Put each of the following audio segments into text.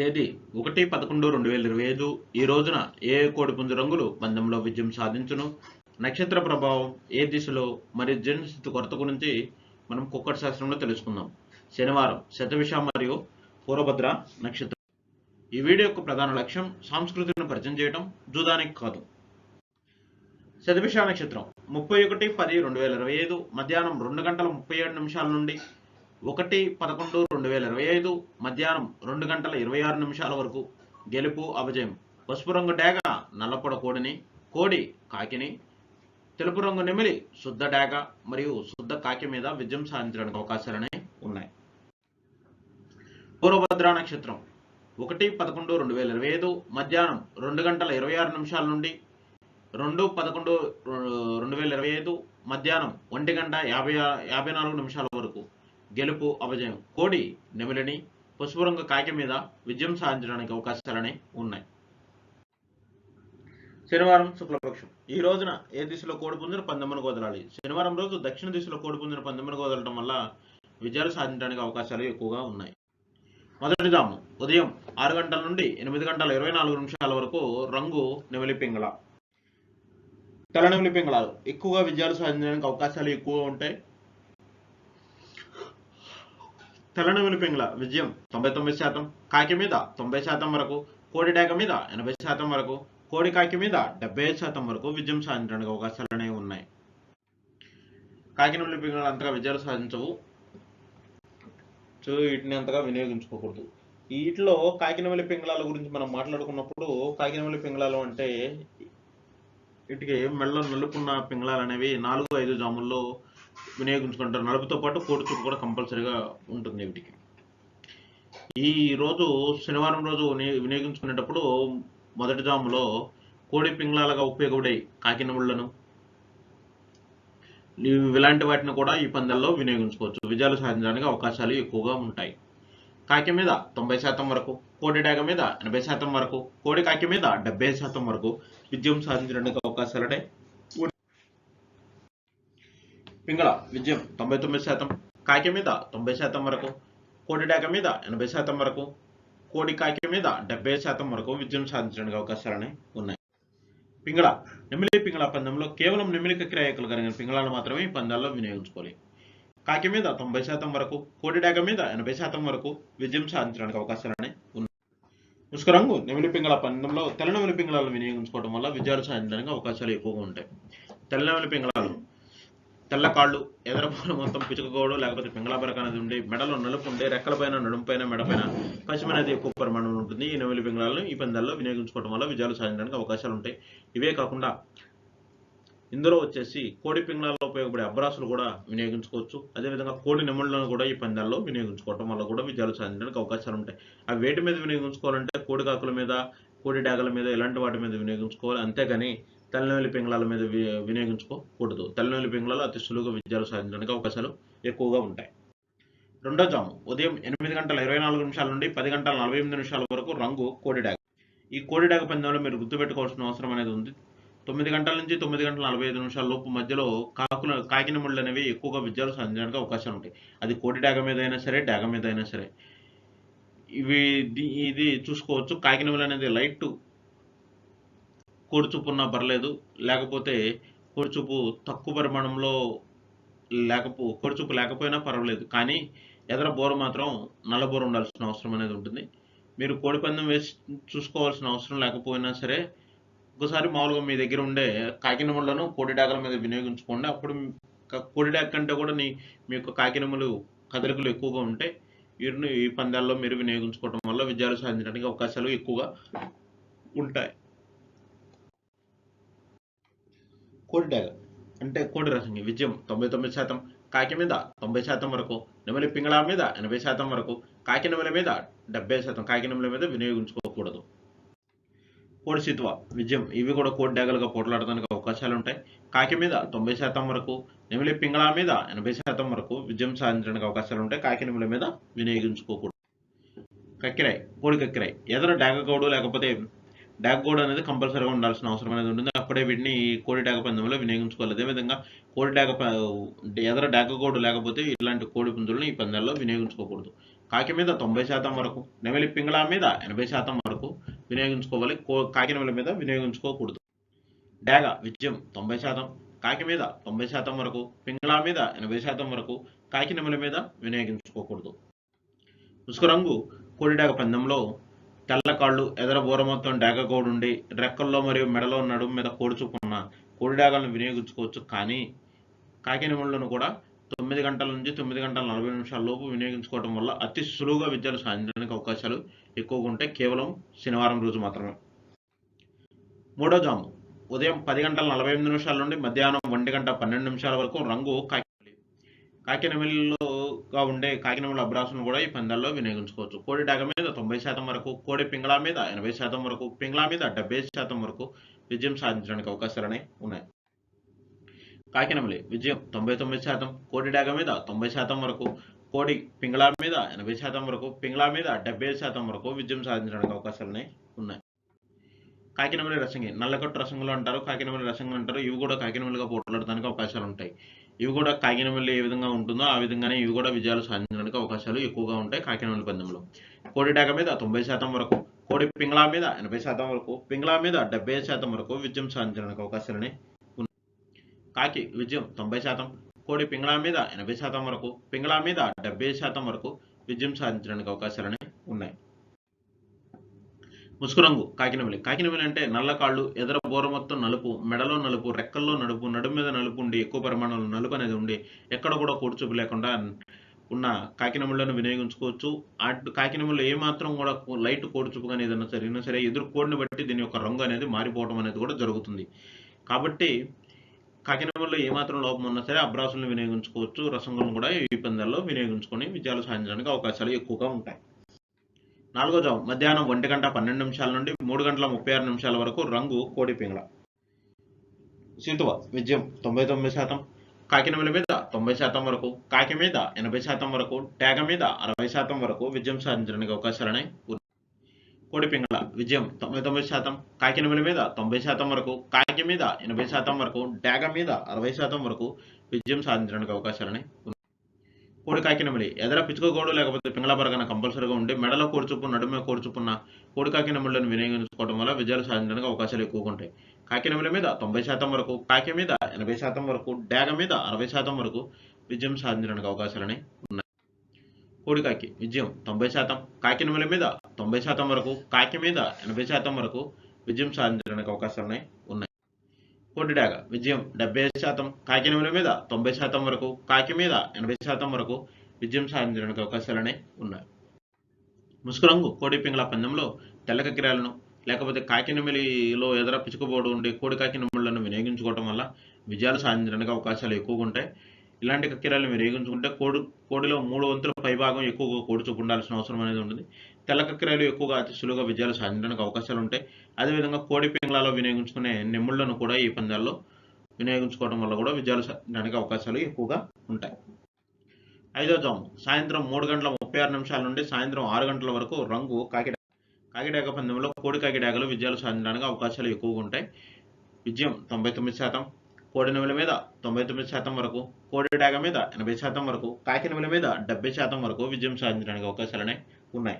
తేదీ ఒకటి పదకొండు రెండు వేల ఇరవై ఐదు. ఈ రోజున ఏ కోడిపుంజు రంగులు పందెంలో విజయం సాధించును? నక్షత్ర ప్రభావం ఏ దిశలో? మరియు జన్మస్థితి కొరత గురించి మనం కుక్కటి శాస్త్రంలో తెలుసుకుందాం. శనివారం శతవిష మరియు పూర్వభద్ర నక్షత్రం ఈ వీడియో యొక్క ప్రధాన లక్ష్యం సంస్కృతిని పరిచయం చేయడం జూదానికి కాదు. శతభిష నక్షత్రం ముప్పై ఒకటి పది రెండు వేల ఇరవై ఐదు. మధ్యాహ్నం రెండు గంటల ముప్పై ఏడు నిమిషాల నుండి ఒకటి పదకొండు రెండు వేల ఇరవై ఐదు మధ్యాహ్నం రెండు గంటల ఇరవై ఆరు నిమిషాల వరకు గెలుపు అపజయం. పసుపు రంగు డేగ నల్లపొడ కోడిని కోడి కాకిని తెలుపు రంగు నెమిలి శుద్ధ డేగ మరియు శుద్ధ కాకి మీద విజయం సాధించడానికి అవకాశాలనే ఉన్నాయి. పూర్వభద్ర నక్షత్రం. ఒకటి పదకొండు రెండు వేల ఇరవై ఐదు మధ్యాహ్నం రెండు గంటల ఇరవై ఆరు నిమిషాల నుండి రెండు పదకొండు రెండు వేల ఇరవై ఐదు మధ్యాహ్నం ఒంటి గంట యాభై యాభై నాలుగు నిమిషాల వరకు గెలుపు అపజయం కోడి నెమిలిని పసుపు రంగు కాకి మీద విజయం సాధించడానికి అవకాశాలనే ఉన్నాయి. శనివారం శుక్లపక్షం. ఈ రోజున ఏ దిశలో కోడిపుంజును పందెమ్మను వదలాలి? శనివారం రోజు దక్షిణ దిశలో కోడిపుంజును పందెమ్మను వదలడం వల్ల విజయాలు సాధించడానికి అవకాశాలు ఎక్కువగా ఉన్నాయి. మొదటిదాము ఉదయం ఆరు గంటల నుండి ఎనిమిది గంటల ఇరవై నాలుగు నిమిషాల వరకు రంగు నెమిలి పింగళ. తల నెమిలి పింగళాలు ఎక్కువగా విజయాలు సాధించడానికి అవకాశాలు ఎక్కువగా ఉంటాయి. తెల్ల నెమిలి విజయం తొంభై తొమ్మిది శాతం కాకి మీద తొంభై శాతం వరకు కోడి డేగ మీద ఎనభై శాతం వరకు కోడి కాకి మీద డెబ్బై ఐదు శాతం వరకు విజయం సాధించడానికి అవకాశాలు అనేవి ఉన్నాయి. కాకి నెమిలి పింగళాలు అంతగా విజయాలు సాధించవు. సో వీటిని అంతగా వినియోగించుకోకూడదు. వీటిలో కాకినవల్లి పింగళాల గురించి మనం మాట్లాడుకున్నప్పుడు కాకినవల్లి పింగళాలు అంటే వీటికి మెళ్ళ నలుపున్న పింగళాలు అనేవి నాలుగు ఐదు జాముల్లో వినియోగించుకుంటారు. నలుపుతో పాటు కోడి చుట్టు కూడా కంపల్సరీగా ఉంటుంది వీటికి. ఈ రోజు శనివారం రోజు వినియోగించుకునేటప్పుడు మొదటి జాములో కోడి పింగ్లాలుగా ఉపయోగపడే కాకినముళ్ళను ఇలాంటి వాటిని కూడా ఈ పందెల్లో వినియోగించుకోవచ్చు. విజయాలు సాధించడానికి అవకాశాలు ఎక్కువగా ఉంటాయి. కాకి మీద తొంభై శాతం వరకు కోడి డేగ మీద ఎనభై శాతం వరకు కోడి కాకి మీద డెబ్బై శాతం వరకు విజయం సాధించడానికి అవకాశాలనే పింగళ విజయం తొంభై తొమ్మిది శాతం కాకి మీద తొంభై శాతం వరకు కోడి డాక మీద ఎనభై శాతం వరకు కోడి కాకి మీద డెబ్బై శాతం వరకు విజయం సాధించడానికి అవకాశాలనే ఉన్నాయి. పింగళ నెమిలి పింగళ పందెంలో కేవలం నిమిలిక క్రియాయకులు కలిగిన పింగళాలు మాత్రమే ఈ పందాల్లో వినియోగించుకోవాలి. కాకి మీద తొంభై శాతం వరకు కోడి డాక మీద ఎనభై శాతం వరకు విజయం సాధించడానికి అవకాశాలనే ఉన్నాయి. ముసుగు రంగు నెమిలి పింగళ పందెంలో తెల్ల నెమిలి పింగళాలు వినియోగించుకోవడం వల్ల విజయాలు సాధించడానికి అవకాశాలు ఎక్కువగా ఉంటాయి. తెల్ల నెమిలి పింగళాలు తెల్ల కాళ్ళు మొత్తం పిచుకగోడు లేకపోతే పింగళాబరక అనేది ఉండి మెడలో నలుపు ఉండే రెక్కలపైన నడుంపైన మెడపైన పశ్చిమ అనేది ఎక్కువ పరిమాణం ఉంటుంది. ఈ నెమిలి పింగళాలను ఈ పందాల్లో వినియోగించుకోవడం వల్ల విజయాలు సాధించడానికి అవకాశాలు ఉంటాయి. ఇవే కాకుండా ఇందులో వచ్చేసి కోడి పింగళాల్లో ఉపయోగపడే అబ్రాసులు కూడా వినియోగించుకోవచ్చు. అదేవిధంగా కోడి నెమళ్ళను కూడా ఈ పందాల్లో వినియోగించుకోవడం వల్ల కూడా విజయాలు సాధించడానికి అవకాశాలు ఉంటాయి. అవి వేటి మీద వినియోగించుకోవాలంటే కోడి కాకుల మీద కోడి డాగల మీద ఇలాంటి వాటి మీద వినియోగించుకోవాలి. అంతేగాని తెల్లనెల్లి పింగళాల మీద వి- వినియోగించుకోకూడదు తెల్లనెల్లి పింగళాలు అతి సులువుగా విజయాలు సాధించడానికి అవకాశాలు ఎక్కువగా ఉంటాయి. రెండో జాము. ఉదయం ఎనిమిది గంటల ఇరవై నాలుగు నిమిషాల నుండి పది గంటల నలభై ఎనిమిది నిమిషాల వరకు రంగు కోడిడాగ ఈ కోడిడాగ పందెంలో మీరు గుర్తుపెట్టుకోవాల్సిన అవసరం అనేది ఉంది. తొమ్మిది గంటల నుంచి తొమ్మిది గంటల నలభై ఐదు నిమిషాల లోపు మధ్యలో కాకుల కాకిన ముళ్ళు అనేవి ఎక్కువగా విజయాలు సాధించడానికి అవకాశాలు ఉంటాయి. అది కోడి డాగ మీద అయినా సరే డాగ మీద అయినా సరే. ఇవి ఇది చూసుకోవచ్చు. కాకిన అనేది లైట్ కోడిచూపు ఉన్నా పర్లేదు లేకపోతే కోడిచూపు తక్కువ పరిమాణంలో లేకపో కోడిచూపు లేకపోయినా పర్వాలేదు. కానీ ఎదర బోర మాత్రం నల్లబోర ఉండాల్సిన అవసరం అనేది ఉంటుంది. మీరు కోడిపందెం వేసి చూసుకోవాల్సిన అవసరం లేకపోయినా సరే ఒకసారి మామూలుగా మీ దగ్గర ఉండే కాకినములను కోడిడాకల మీద వినియోగించుకోండి. అప్పుడు కోడిడాక కంటే కూడా నీ మీ యొక్క కాకినములు కదలికలు ఎక్కువగా ఉంటే వీరిని ఈ పందాల్లో మీరు వినియోగించుకోవడం వల్ల విజయాలు సాధించడానికి అవకాశాలు ఎక్కువగా ఉంటాయి. కోడి అంటే కోడి రసంగి విజయం తొంభై తొమ్మిది శాతం కాకి మీద తొంభై శాతం వరకు నెమలి పింగళ మీద ఎనభై శాతం వరకు కాకి నెమలి మీద డెబ్బై శాతం కాకి నెమలి మీద వినియోగించుకోకూడదు. కోడి సిత్వ విజయం. ఇవి కూడా కోడి డాగలుగా పోట్లాడడానికి అవకాశాలు ఉంటాయి. కాకి మీద తొంభై శాతం వరకు నెమిలి పింగళ మీద ఎనభై శాతం వరకు విజయం సాధించడానికి అవకాశాలు ఉంటాయి. కాకి నెమలి మీద వినియోగించుకోకూడదు. కక్కిరాయి కోడి కక్కిరాయి. ఎదర డాగ గౌడు లేకపోతే డాగ్ గోడ్ అనేది కంపల్సరీగా ఉండాల్సిన అవసరం అనేది ఉంటుంది. అప్పుడే వీటిని కోడి డాగ పందెంలో వినియోగించుకోవాలి. అదేవిధంగా కోడి డాగ ప- ఎదర డాగ కోడ్ లేకపోతే ఇలాంటి కోడి పుంజులను ఈ పందాల్లో వినియోగించుకోకూడదు. కాకి మీద తొంభై శాతం వరకు నెమలి పింగళ మీద ఎనభై శాతం వరకు వినియోగించుకోవాలి. కో- కాకి నెమలి మీద వినియోగించుకోకూడదు. డాగ విజయం తొంభై శాతం కాకి మీద తొంభై శాతం వరకు పింగళ మీద ఎనభై శాతం వరకు కాకి నెమలి మీద వినియోగించుకోకూడదు. ముసుగు రంగు కోడిడాగ పందెంలో తెల్లకాళ్ళు ఎదర బూర మొత్తం డాగ ఉండి రెక్కల్లో మరియు మెడలో నడుము మీద కోడి చూపున్న వినియోగించుకోవచ్చు. కానీ కాకినిమళ్ళను కూడా తొమ్మిది గంటల నుంచి తొమ్మిది గంటల నలభై నిమిషాల లోపు వినియోగించుకోవడం వల్ల అతి సులువుగా విద్యను సాధించడానికి అవకాశాలు ఎక్కువగా ఉంటాయి కేవలం శనివారం రోజు మాత్రమే. మూడో జాము. ఉదయం పది గంటల నలభై ఎనిమిది నిమిషాల నుండి మధ్యాహ్నం ఒంటి గంట పన్నెండు నిమిషాల వరకు రంగు కాకినమిల్లుగా ఉండే కాకినమిల్లు అభ్రాసులను కూడా ఈ పందాల్లో వినియోగించుకోవచ్చు. కోడి డాగ మీద తొంభై శాతం వరకు కోడి పింగళా మీద ఎనభై శాతం వరకు పింగళా మీద డెబ్బై శాతం వరకు విజయం సాధించడానికి అవకాశాలనే ఉన్నాయి. కాకినమిలి విజయం తొంభై తొమ్మిది శాతం కోడి డాగ మీద తొంభై శాతం వరకు కోడి పింగళా మీద ఎనభై శాతం వరకు పింగళా మీద డెబ్బై శాతం వరకు విజయం సాధించడానికి అవకాశాలనే ఉన్నాయి. కాకినమిలి రసంగి నల్లకట్టు రసంగులు అంటారు కాకినమిలి రసంగులు అంటారు ఇవి కూడా కాకినమిలిగా పోట్లాడడానికి అవకాశాలు ఉంటాయి. ఇవి కూడా కాకినమల్లి ఏ విధంగా ఉంటుందో ఆ విధంగానే ఇవి కూడా విజయాలు సాధించడానికి అవకాశాలు ఎక్కువగా ఉంటాయి కాకినమల్లి పందెంలో. కోడి డాక మీద తొంభై శాతం వరకు కోడి పింగళా మీద ఎనభై శాతం వరకు పింగళా మీద డెబ్బై శాతం వరకు విజయం సాధించడానికి అవకాశాలని ఉన్నాయి. కాకి విజయం తొంభై శాతం కోడి పింగళా మీద ఎనభై శాతం వరకు పింగళా మీద డెబ్బై శాతం వరకు విజయం సాధించడానికి అవకాశాలని ఉన్నాయి. ముసుగు రంగు కాకినవెలి అంటే నల్ల కాళ్ళు ఎదర బోర మొత్తం నలుపు మెడలో నలుపు రెక్కల్లో నలుపు నడుము మీద నలుపు ఉండి ఎక్కువ పరిమాణంలో నలుపు అనేది ఉండి ఎక్కడ కూడా కూర్చోపు లేకుండా ఉన్న కాకినములను వినియోగించుకోవచ్చు. అటు కాకినములు ఏమాత్రం కూడా లైట్ కోడుచుపు కానీ ఏదైనా జరిగినా సరే ఎదురు కోడిని బట్టి దీని యొక్క రంగు అనేది మారిపోవడం అనేది కూడా జరుగుతుంది. కాబట్టి కాకినముల్లో ఏమాత్రం లోపం ఉన్నా సరే అబ్రాసులను వినియోగించుకోవచ్చు రసంగులను కూడా ఈ పందాల్లో వినియోగించుకొని విజయాలు సాధించడానికి అవకాశాలు ఎక్కువగా ఉంటాయి. నాలుగో జాము మధ్యాహ్నం ఒంటి గంట పన్నెండు నిమిషాల నుండి మూడు గంటల ముప్పై ఆరు నిమిషాల వరకు రంగు కోడి పింగళ. సీతువ విజయం తొంభై తొమ్మిది శాతం. కాకినమల మీద తొంభై శాతం వరకు కాకి మీద ఎనభై శాతం వరకు ట్యాగ మీద అరవై శాతం వరకు విజయం సాధించడానికి అవకాశాలనే కోడి పింగళ విజయం తొంభై తొమ్మిది శాతం. కాకినమల మీద తొంభై శాతం వరకు కాకి మీద ఎనభై శాతం వరకు డాగ మీద అరవై శాతం వరకు విజయం సాధించడానికి అవకాశాలని కోడి కాకినమిలి ఎదర పిచ్చుకోగోడు లేకపోతే పింగళ పరగన కంపల్సరీగా ఉండి మెడలో కోడిచూపు నడుమే కోర్చుకున్న కోడి కాకినమలను వినియోగించుకోవడం వల్ల విజయాలు సాధించడానికి అవకాశాలు ఎక్కువగా ఉంటాయి కాకినమల మీద తొంభై శాతం వరకు కాకి మీద ఎనభై శాతం వరకు డాగ మీద అరవై శాతం వరకు విజయం సాధించడానికి అవకాశాలని ఉన్నాయి. కోడికాకి విజయం తొంభై శాతం కాకినమల మీద తొంభై శాతం వరకు కాకి మీద ఎనభై శాతం వరకు విజయం సాధించడానికి అవకాశాలని ఉన్నాయి. కోడి డాగ విజయం డెబ్బై శాతం కాకినమల మీద తొంభై శాతం వరకు కాకి మీద ఎనభై శాతం వరకు విజయం సాధించడానికి అవకాశాలనే ఉన్నాయి. ముసుగు రంగు కోడి పింగళ పందెంలో తెల్ల కక్కిరాలను లేకపోతే కాకినమిలిలో ఎదుర పిచుకుబోడు ఉండి కోడి కాకినమిళ్ళను వినియోగించుకోవడం వల్ల విజయాలు సాధించడానికి అవకాశాలు ఎక్కువగా ఉంటాయి. ఇలాంటి కక్కిరాలను వినియోగించుకుంటే కోడి కోడిలో మూడు వంతుల పైభాగం ఎక్కువగా కోడి చూపు ఉండాల్సిన అవసరం అనేది ఉంటుంది. తెల్ల కక్కిరాలు ఎక్కువగా అతి సులువుగా విజయాలు సాధించడానికి అవకాశాలు ఉంటాయి. అదేవిధంగా కోడి పింగళాలో వినియోగించుకునే నిమ్ముళ్ళను కూడా ఈ పందాల్లో వినియోగించుకోవడం వల్ల కూడా విజయాలు సాధించడానికి అవకాశాలు ఎక్కువగా ఉంటాయి. ఐదో జాము సాయంత్రం మూడు గంటల ముప్పై ఆరు నిమిషాల నుండి సాయంత్రం ఆరు గంటల వరకు రంగు కాకిడ కాకిడాక పందెంలో కోడి కాకిడాకలు విజయాలు సాధించడానికి అవకాశాలు ఎక్కువగా ఉంటాయి. విజయం తొంభై తొమ్మిది శాతం కోడి నెమల మీద తొంభై తొమ్మిది శాతం వరకు కోడి డాగ మీద ఎనభై శాతం వరకు కాకి నెమల మీద డెబ్బై శాతం వరకు విజయం సాధించడానికి అవకాశాలనే ఉన్నాయి.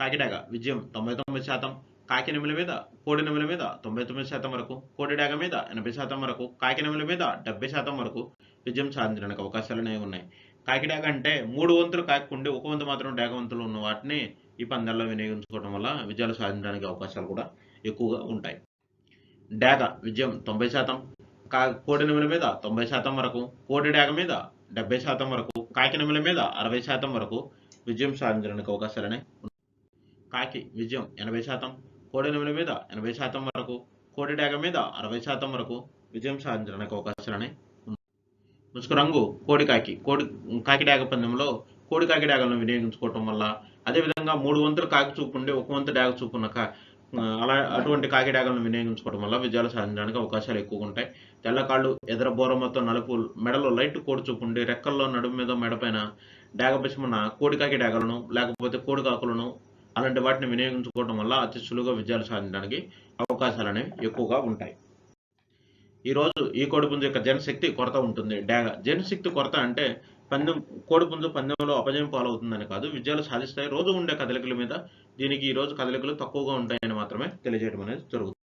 కాకిడాగ విజయం తొంభై తొమ్మిది శాతం కాకినెముల మీద కోడి మీద తొంభై తొమ్మిది శాతం వరకు కోడి డాగ మీద ఎనభై శాతం వరకు కాకినెముల మీద డెబ్బై శాతం వరకు విజయం సాధించడానికి అవకాశాలనే ఉన్నాయి. కాకిడాగ అంటే మూడు వంతులు కాకుండా ఒక వంతు మాత్రం డాగ వంతులు ఉన్న వాటిని ఈ పందాల్లో వినియోగించుకోవడం వల్ల విజయాలు సాధించడానికి అవకాశాలు కూడా ఎక్కువగా ఉంటాయి. డాగ విజయం తొంభై శాతం కా కోడి నెమల మీద తొంభై శాతం వరకు కోడి డాగ మీద డెబ్బై శాతం వరకు కాకి నెమల మీద అరవై శాతం వరకు విజయం సాధించడానికి అవకాశాలనే ఉన్నాయి. కాకి విజయం ఎనభై శాతం కోడి నెమల మీద ఎనభై శాతం వరకు కోడి డేగ మీద అరవై శాతం వరకు విజయం సాధించడానికి అవకాశాలని ముసుకు రంగు కోడి కాకి కోడి కాకి డాగ పందెంలో కోడి కాకి వినియోగించుకోవటం వల్ల అదేవిధంగా మూడు వంతులు కాకి చూపు ఉండి ఒక వంతు డాగ చూపు ఉన్న కా అలా అటువంటి కాకిడాగలను వినియోగించుకోవడం వల్ల విజయాలు సాధించడానికి అవకాశాలు ఎక్కువగా ఉంటాయి. తెల్లకాళ్ళు ఎదర బోర నలుపు మెడలో లైట్ కోడి చూపు ఉండి రెక్కల్లో నడుము మీద మెడపైన డాగ పిసుమున్న కోడి కాకి లేకపోతే కోడి కాకులను అలాంటి వాటిని వినియోగించుకోవడం వల్ల అతి సులువుగా విజయాలు సాధించడానికి అవకాశాలు అనేవి ఎక్కువగా ఉంటాయి. ఈ రోజు ఈ కోడిపుంజు యొక్క జనశక్తి కొరత ఉంటుంది. డాగ జనశక్తి కొరత అంటే పందెం కోడిపుంజు పందెంలో అపజయం పాలవుతుందని కాదు విజయాలు సాధిస్తాయి. రోజు ఉండే కదలికల మీద దీనికి ఈ రోజు కదలికలు తక్కువగా ఉంటాయని మాత్రమే తెలియజేయడం అనేది జరుగుతుంది.